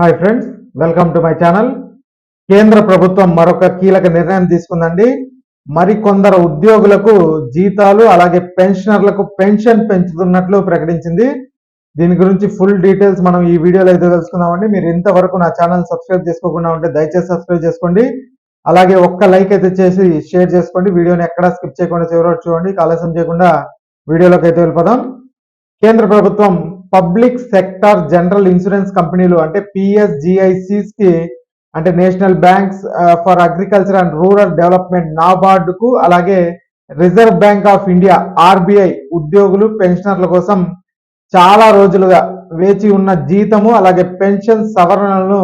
Hi friends welcome to my channel కేంద్ర ప్రభుత్వం మరొక కీలక నిర్ణయం తీసుకుందండి. మరికొందరు ఉద్యోగులకు జీతాలు అలాగే పెన్షనర్లకు పెన్షన్ పెంచుతున్నట్లు ప్రకటించింది. దీని గురించి ఫుల్ డీటెయిల్స్ మనం ఈ వీడియోలో అయితే తెలుసుకుందామండి. మీరు ఇంతవరకు నా ఛానల్ సబ్స్క్రైబ్ చేసుకోకుండా ఉంటే దయచేసి సబ్స్క్రైబ్ చేసుకోండి. అలాగే ఒక్క లైక్ అయితే చేసి షేర్ చేసుకోండి. వీడియోని ఎక్కడా స్కిప్ చేయకుండా చివరి చూడండి. ఆలస్యం చేయకుండా వీడియోలోకి అయితే వెళ్ళిపోదాం. కేంద్ర ప్రభుత్వం పబ్లిక్ సెక్టార్ జనరల్ ఇన్సూరెన్స్ కంపెనీలు అంటే పిఎస్జిఐసిస్కి అంటే national banks for agriculture and rural development నాబార్డుకు అలాగే Reserve Bank of India RBI ఉద్యోగులు పెన్షనర్ల కోసం చాలా రోజులుగా వేచి ఉన్న జీతము అలాగే పెన్షన్ సవరణలను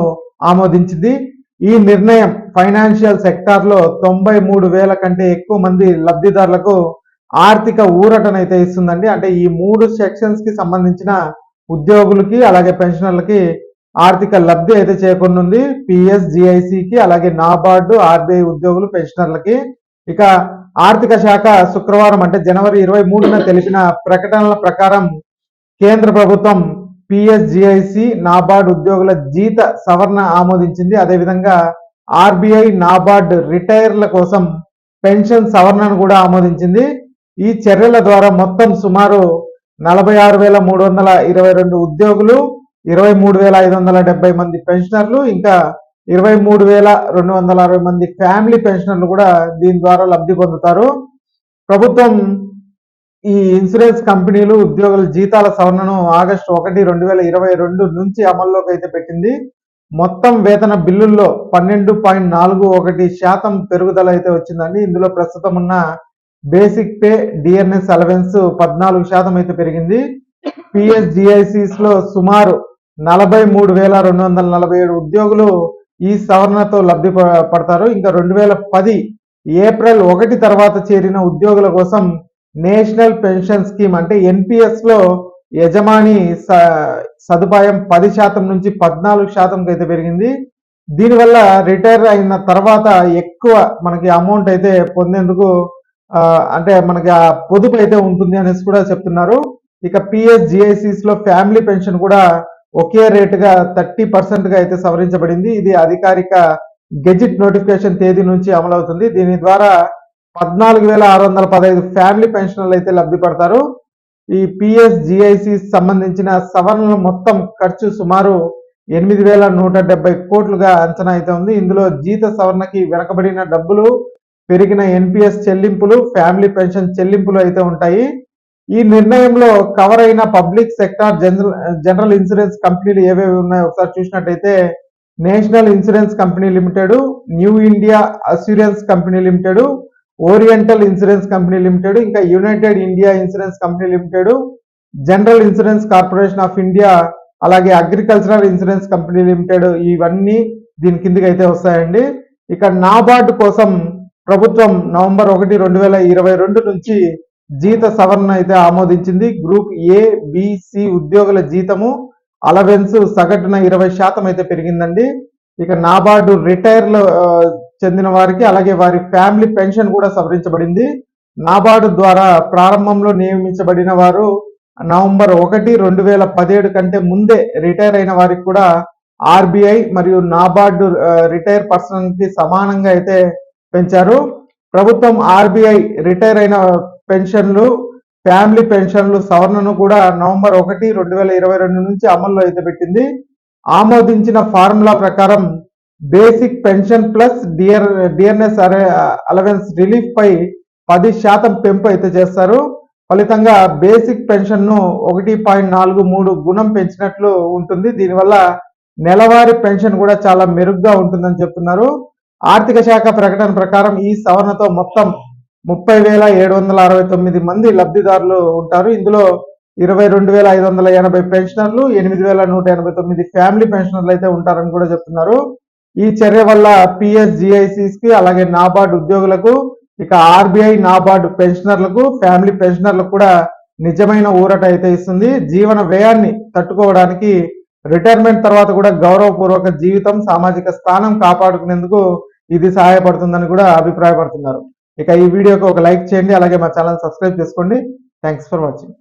ఆమోదించింది. ఈ నిర్ణయం ఫైనాన్షియల్ సెక్టార్లో తొంభై మూడు వేల కంటే ఎక్కువ మంది లబ్ధిదారులకు ఆర్థిక ఊరటనైతే ఇస్తుందండి. అంటే ఈ మూడు సెక్షన్స్కి సంబంధించిన ఉద్యోగులకి అలాగే పెన్షనర్లకి ఆర్థిక లబ్ధి అయితే చేకూరనుంది. పిఎస్జిఐసికి అలాగే నాబార్డు ఆర్బీఐ ఉద్యోగులు పెన్షనర్లకి. ఇక ఆర్థిక శాఖ శుక్రవారం అంటే జనవరి ఇరవై మూడున తెలిపిన ప్రకటనల ప్రకారం కేంద్ర ప్రభుత్వం పిఎస్జిఐసి నాబార్డ్ ఉద్యోగుల జీత సవరణ ఆమోదించింది. అదేవిధంగా ఆర్బీఐ నాబార్డ్ రిటైర్ల కోసం పెన్షన్ సవరణను కూడా ఆమోదించింది. ఈ చర్యల ద్వారా మొత్తం సుమారు నలభై ఆరు వేల మూడు వందల ఇరవై రెండు ఉద్యోగులు ఇరవై మూడు వేల ఐదు వందల డెబ్బై మంది పెన్షనర్లు ఇంకా ఇరవై మూడు వేల రెండు వందల అరవై మంది ఫ్యామిలీ పెన్షనర్లు కూడా దీని ద్వారా లబ్ధి పొందుతారు. ప్రభుత్వం ఈ ఇన్సూరెన్స్ కంపెనీలు ఉద్యోగుల జీతాల సవరణను ఆగస్టు ఒకటి రెండు వేల ఇరవై రెండు నుంచి అమల్లోకి అయితే పెట్టింది. మొత్తం వేతన బిల్లుల్లో పన్నెండు పాయింట్ నాలుగు ఒకటి శాతం పెరుగుదల అయితే వచ్చిందండి. ఇందులో ప్రస్తుతం ఉన్న బేసిక్ పే డిఎన్ఎస్ అలవెన్స్ పద్నాలుగు శాతం అయితే పెరిగింది. పిఎస్జిఐసిస్లో సుమారు నలభై మూడు వేల రెండు వందల నలభై ఏడు ఉద్యోగులు ఈ సవరణతో లబ్ధి పడతారు. ఇంకా రెండు వేల పది ఏప్రిల్ ఒకటి తర్వాత చేరిన ఉద్యోగుల కోసం నేషనల్ పెన్షన్ స్కీమ్ అంటే ఎన్పిఎస్లో యజమాని సదుపాయం పది శాతం నుంచి పద్నాలుగు శాతంకి అయితే పెరిగింది. దీనివల్ల రిటైర్ అయిన తర్వాత ఎక్కువ మనకి అమౌంట్ అయితే పొందేందుకు అంటే మనకి ఆ పొదుపు అయితే ఉంటుంది అనేసి కూడా చెప్తున్నారు. ఇక పిఎస్జిఐసిస్లో ఫ్యామిలీ పెన్షన్ కూడా ఒకే రేటుగా థర్టీ పర్సెంట్గా అయితే సవరించబడింది. ఇది అధికారిక గెజిట్ నోటిఫికేషన్ తేదీ నుంచి అమలవుతుంది. దీని ద్వారా పద్నాలుగు వేల ఆరు వందల పదహైదు ఫ్యామిలీ పెన్షన్లు అయితే లబ్ధి పడతారు. ఈ పిఎస్జిఐసి సంబంధించిన సవరణల మొత్తం ఖర్చు సుమారు ఎనిమిది వేల నూట డెబ్బై కోట్లుగా అంచనా అయితే ఉంది. ఇందులో జీత సవరణకి వెనకబడిన డబ్బులు పెరిగిన ఎన్పిఎస్ చెల్లింపులు ఫ్యామిలీ పెన్షన్ చెల్లింపులు అయితే ఉంటాయి. ఈ నిర్ణయంలో కవర్ అయిన public sector general general insurance కంపెనీలు ఏవేవి ఉన్నాయో ఒకసారి చూసినట్టయితే National Insurance Company Limited New India Assurance Company Limited Oriental Insurance Company Limited ఇంకా United India Insurance Company Limited General Insurance Corporation of India అలాగే అగ్రికల్చరల్ ఇన్సూరెన్స్ కంపెనీ లిమిటెడ్ ఇవన్నీ దీని కిందకి అయితే వస్తాయండి. ఇక నాబార్డు కోసం ప్రభుత్వం నవంబర్ ఒకటి రెండు వేల ఇరవై రెండు నుంచి జీత సవరణ అయితే ఆమోదించింది. గ్రూప్ ఏ బిసి ఉద్యోగుల జీతము అలవెన్స్ సగటున ఇరవై శాతం అయితే పెరిగిందండి. ఇక నాబార్డు రిటైర్లు చెందిన వారికి అలాగే వారి ఫ్యామిలీ పెన్షన్ కూడా సవరించబడింది. నాబార్డు ద్వారా ప్రారంభంలో నియమించబడిన వారు నవంబర్ ఒకటి రెండు వేల పదిహేడు కంటే ముందే రిటైర్ అయిన వారికి కూడా ఆర్బీఐ మరియు నాబార్డు రిటైర్ పర్సన్కి సమానంగా అయితే పెంచారు. ప్రభుత్వం ఆర్బీఐ రిటైర్ అయిన పెన్షన్లు ఫ్యామిలీ పెన్షన్లు సవరణను కూడా నవంబర్ ఒకటి రెండు వేల ఇరవై రెండు నుంచి అమల్లో అయితే పెట్టింది. ఆమోదించిన ఫార్ములా ప్రకారం basic pension plus DR DNS allowance relief పై పది శాతం పెంపు అయితే చేస్తారు. ఫలితంగా బేసిక్ పెన్షన్ను ఒకటి పాయింట్ నాలుగు మూడు గుణం పెంచినట్లు ఉంటుంది. దీనివల్ల నెలవారీ పెన్షన్ కూడా చాలా మెరుగ్గా ఉంటుందని చెప్తున్నారు. ఆర్థిక శాఖ ప్రకటన ప్రకారం ఈ సవరణతో మొత్తం ముప్పై వేల ఏడు వందల అరవై తొమ్మిది మంది లబ్ధిదారులు ఉంటారు. ఇందులో ఇరవై రెండు వేల ఐదు వందల ఎనభై పెన్షనర్లు ఎనిమిది వేల నూట ఎనభై తొమ్మిది ఫ్యామిలీ పెన్షనర్లు అయితే ఉంటారని కూడా చెప్తున్నారు. ఈ చర్య వల్ల పిఎస్జిఐసిస్కి అలాగే నాబార్డ్ ఉద్యోగులకు ఇక ఆర్బీఐ నాబార్డ్ పెన్షనర్లకు ఫ్యామిలీ పెన్షనర్లకు కూడా నిజమైన ఊరట అయితే ఇస్తుంది. జీవన వ్యయాన్ని తట్టుకోవడానికి రిటైర్మెంట్ తర్వాత కూడా గౌరవపూర్వక జీవితం సామాజిక స్థానం కాపాడుకునేందుకు ఇది సహాయపడుతుందని కూడా అభిప్రాయపడుతున్నారు. ఇక ఈ వీడియోకి ఒక లైక్ చేయండి అలాగే మా ఛానల్ సబ్స్క్రైబ్ చేసుకోండి. Thanks for watching